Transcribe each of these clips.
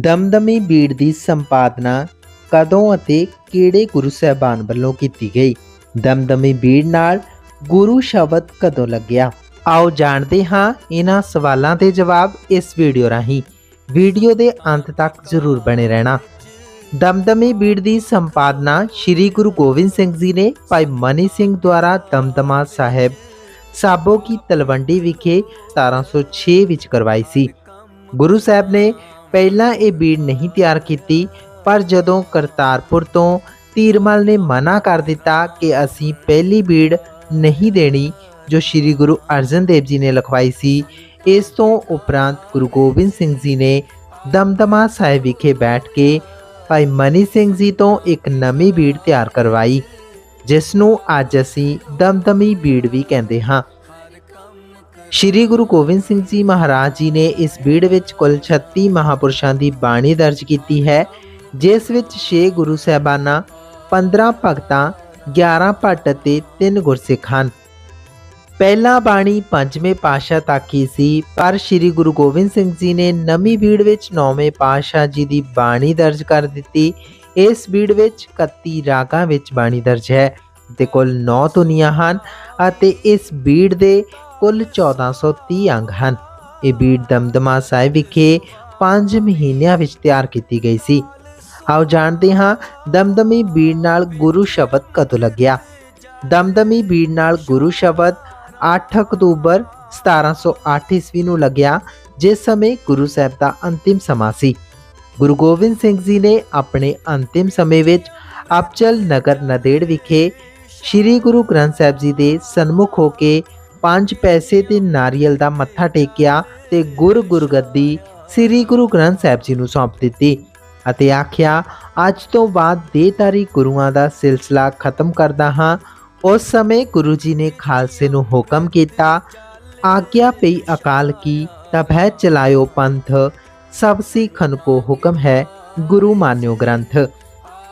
ਦਮਦਮੀ ਬੀੜ ਦੀ ਸੰਪਾਦਨਾ ਕਦੋਂ ਅਤੇ ਕਿਹੜੇ ਗੁਰੂ ਸਾਹਿਬਾਨ ਵੱਲੋਂ ਕੀਤੀ ਗਈ? ਦਮਦਮੀ ਬੀੜ ਨਾਲ ਗੁਰੂ ਸ਼ਬਦ ਕਦੋਂ ਲੱਗਿਆ? ਆਓ ਜਾਣਦੇ ਹਾਂ ਇਹਨਾਂ ਸਵਾਲਾਂ ਦੇ ਜਵਾਬ ਇਸ ਵੀਡੀਓ ਰਾਹੀਂ। ਵੀਡੀਓ ਦੇ ਅੰਤ ਤੱਕ ਜ਼ਰੂਰ ਬਣੇ ਰਹਿਣਾ। ਦਮਦਮੀ ਬੀੜ ਦੀ ਸੰਪਾਦਨਾ ਸ੍ਰੀ ਗੁਰੂ ਗੋਬਿੰਦ ਸਿੰਘ ਜੀ ਨੇ ਭਾਈ ਮਨੀ ਸਿੰਘ ਦੁਆਰਾ ਦਮਦਮਾ ਸਾਹਿਬ ਸਾਬੋ ਕੀ ਤਲਵੰਡੀ ਵਿਖੇ 1706 ਵਿੱਚ ਕਰਵਾਈ ਸੀ। ਗੁਰੂ ਸਾਹਿਬ ਨੇ ਪਹਿਲਾਂ ਇਹ ਬੀੜ ਨਹੀਂ ਤਿਆਰ ਕੀਤੀ, ਪਰ ਜਦੋਂ ਕਰਤਾਰਪੁਰ ਤੋਂ ਤੀਰਮਲ ਨੇ ਮਨਾ ਕਰ ਦਿੱਤਾ ਕਿ ਅਸੀਂ ਪਹਿਲੀ ਬੀੜ ਨਹੀਂ ਦੇਣੀ, ਜੋ ਸ੍ਰੀ ਗੁਰੂ ਅਰਜਨ ਦੇਵ ਜੀ ਨੇ ਲਿਖਵਾਈ ਸੀ, ਇਸ ਤੋਂ ਉਪਰੰਤ ਗੁਰੂ ਗੋਬਿੰਦ ਸਿੰਘ ਜੀ ਨੇ ਦਮਦਮਾ ਸਾਹਿਬ ਵਿਖੇ ਬੈਠ ਕੇ ਭਾਈ ਮਨੀ ਸਿੰਘ ਜੀ ਤੋਂ ਇੱਕ ਨਵੀਂ ਬੀੜ ਤਿਆਰ ਕਰਵਾਈ, ਜਿਸ ਨੂੰ ਅੱਜ ਅਸੀਂ ਦਮਦਮੀ ਬੀੜ ਵੀ ਕਹਿੰਦੇ ਹਾਂ। ਸ਼੍ਰੀ ਗੁਰੂ ਗੋਬਿੰਦ ਸਿੰਘ ਜੀ ਮਹਾਰਾਜ ਜੀ ਨੇ ਇਸ ਬੀੜ ਵਿੱਚ ਕੁੱਲ 36 ਮਹਾਪੁਰਸ਼ਾਂ ਦੀ ਬਾਣੀ ਦਰਜ ਕੀਤੀ ਹੈ, ਜਿਸ ਵਿੱਚ 6 ਗੁਰੂ ਸਾਹਿਬਾਨਾਂ 15 ਭਗਤਾਂ 11 ਭੱਟ ਅਤੇ 3 ਗੁਰਸਿੱਖ ਹਨ। ਪਹਿਲਾ ਬਾਣੀ ਪੰਜਵੇਂ ਪਾਤਸ਼ਾਹ ਤੱਕ ਹੀ ਸੀ, ਪਰ ਸ੍ਰੀ ਗੁਰੂ ਗੋਬਿੰਦ ਸਿੰਘ ਜੀ ਨੇ ਨਵੀਂ ਬੀੜ ਵਿੱਚ ਨੌਵੇਂ ਪਾਤਸ਼ਾਹ ਜੀ ਦੀ ਬਾਣੀ ਦਰਜ ਕਰ ਦਿੱਤੀ। ਇਸ ਬੀੜ ਵਿੱਚ 31 ਰਾਗਾਂ ਵਿੱਚ ਬਾਣੀ ਦਰਜ ਹੈ, ਤੇ ਕੁੱਲ 9 ਧੁਨੀਆਂ ਹਨ ਅਤੇ ਇਸ ਬੀੜ ਦੇ ਕੁੱਲ 1430 ਅੰਗ ਹਨ। ਇਹ ਬੀੜ ਦਮਦਮਾ ਸਾਹਿਬ ਵਿਖੇ 5 ਮਹੀਨਿਆਂ ਵਿੱਚ ਤਿਆਰ ਕੀਤੀ ਗਈ ਸੀ। ਆਓ ਜਾਣਦੇ ਹਾਂ ਦਮਦਮੀ ਬੀੜ ਨਾਲ ਗੁਰੂ ਸ਼ਬਦ ਕਦੋਂ ਲੱਗਿਆ। ਦਮਦਮੀ ਬੀੜ ਨਾਲ ਗੁਰੂ ਸ਼ਬਦ 8 ਅਕਤੂਬਰ 1708 ਈਸਵੀ ਨੂੰ ਲੱਗਿਆ, ਜਿਸ ਸਮੇਂ ਗੁਰੂ ਸਾਹਿਬ ਦਾ ਅੰਤਿਮ ਸਮਾਂ ਸੀ। ਗੁਰੂ ਗੋਬਿੰਦ ਸਿੰਘ ਜੀ ਨੇ ਆਪਣੇ ਅੰਤਿਮ ਸਮੇਂ ਵਿੱਚ ਅਬਚਲ ਨਗਰ ਨਦੇੜ ਵਿਖੇ ਸ੍ਰੀ ਗੁਰੂ ਗ੍ਰੰਥ ਸਾਹਿਬ ਜੀ ਦੇ ਸਨਮੁਖ ਹੋ ਕੇ ਪੰਜ ਪੈਸੇ ਤੇ ਨਾਰੀਅਲ ਦਾ ਮੱਥਾ ਟੇਕਿਆ ਤੇ ਗੁਰ ਗੁਰਗੱਦੀ ਸ੍ਰੀ ਗੁਰੂ ਗ੍ਰੰਥ ਸਾਹਿਬ ਜੀ ਨੂੰ ਸੌਂਪ ਦਿੱਤੀ ਅਤੇ ਆਖਿਆ, ਅੱਜ ਤੋਂ ਬਾਅਦ ਦੇਹਧਾਰੀ ਗੁਰੂਆਂ ਦਾ ਸਿਲਸਿਲਾ ਖਤਮ ਕਰਦਾ ਹਾਂ। ਉਸ ਸਮੇਂ ਗੁਰੂ ਜੀ ਨੇ ਖਾਲਸੇ ਨੂੰ ਹੁਕਮ ਕੀਤਾ, ਆਗਿਆ ਪਈ ਅਕਾਲ ਕੀ ਤਬਹਿ ਚਲਾਇਓ ਪੰਥ, ਸਭ ਸਿੱਖਨ ਕੋ ਹੁਕਮ ਹੈ ਗੁਰੂ ਮਾਨਿਓ ਗ੍ਰੰਥ।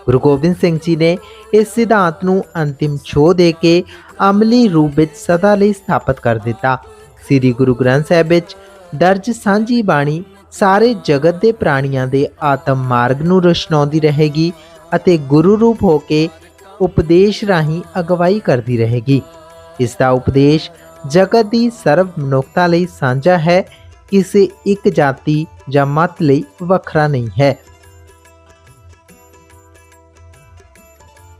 ਗੁਰੂ ਗੋਬਿੰਦ ਸਿੰਘ ਜੀ ਨੇ ਇਸ ਸਿਧਾਂਤ ਨੂੰ ਅੰਤਿਮ ਛੋਹ ਦੇ ਕੇ ਅਮਲੀ ਰੂਪ ਵਿੱਚ ਸਦਾ ਲਈ ਸਥਾਪਿਤ ਕਰ ਦਿੱਤਾ। ਸ੍ਰੀ ਗੁਰੂ ਗ੍ਰੰਥ ਸਾਹਿਬ ਵਿੱਚ ਦਰਜ ਸਾਂਝੀ ਬਾਣੀ ਸਾਰੇ ਜਗਤ ਦੇ ਪ੍ਰਾਣੀਆਂ ਦੇ ਆਤਮ ਮਾਰਗ ਨੂੰ ਰੋਸ਼ਨਾਉਂਦੀ ਰਹੇਗੀ ਅਤੇ ਗੁਰੂ ਰੂਪ ਹੋ ਕੇ ਉਪਦੇਸ਼ ਰਾਹੀਂ ਅਗਵਾਈ ਕਰਦੀ ਰਹੇਗੀ। ਇਸ ਦਾ ਉਪਦੇਸ਼ ਜਗਤ ਦੀ ਸਰਵ ਮਨੁੱਖਤਾ ਲਈ ਸਾਂਝਾ ਹੈ, ਕਿਸੇ ਇੱਕ ਜਾਤੀ ਜਾਂ ਮਤ ਲਈ ਵੱਖਰਾ ਨਹੀਂ ਹੈ।